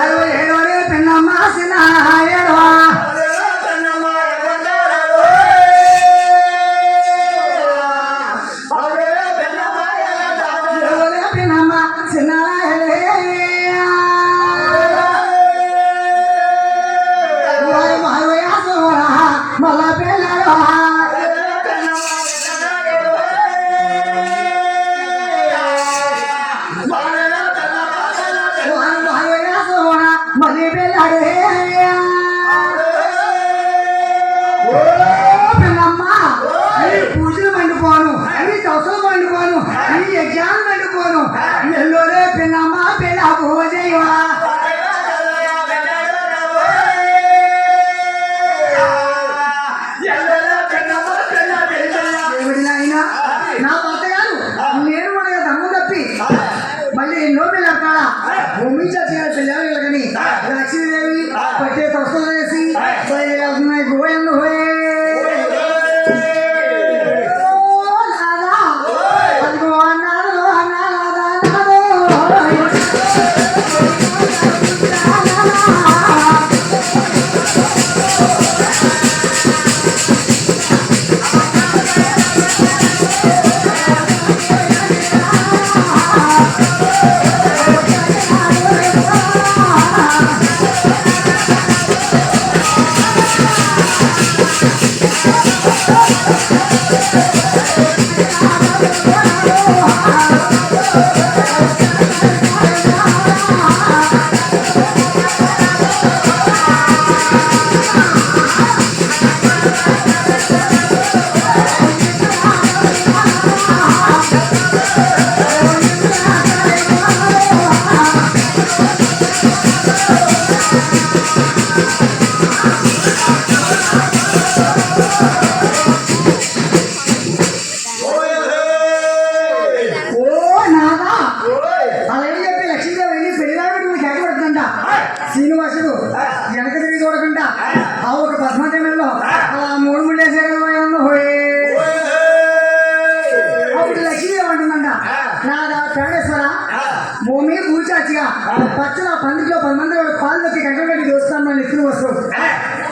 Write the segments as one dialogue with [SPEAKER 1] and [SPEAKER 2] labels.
[SPEAKER 1] అరవై ఏడవరే పిన్నమ్మ ఓ పిన్నమ్మ, నీ పూజలు మండిపోను నీ దశలు మండిపోను నీ యజ్ఞాలు మండిపోను. ఎల్లోరే పూజయ్యా దేవుడి నాయన నా తాతగారు నేను మన దమ్ము తప్పి మళ్ళీ ఎన్నో పిల్లకాడ భూమి చచ్చిన పిల్లలు కానీ లక్ష్మీదేవి పట్టే తొస్తలు పచ్చల పందిట్లో పది మంది కాళ్ళు నొక్కి గంటలు పెట్టి దోస్తాను మన ఎత్తులు వస్తావు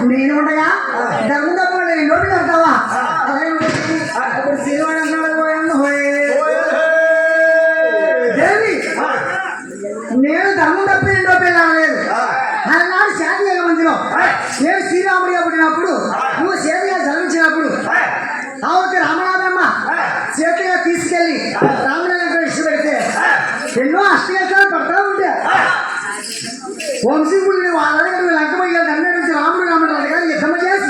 [SPEAKER 1] నేను ఉండగా ధర్మం వంశీకుడిని వాళ్ళని వీళ్ళు అంకమయ్యారు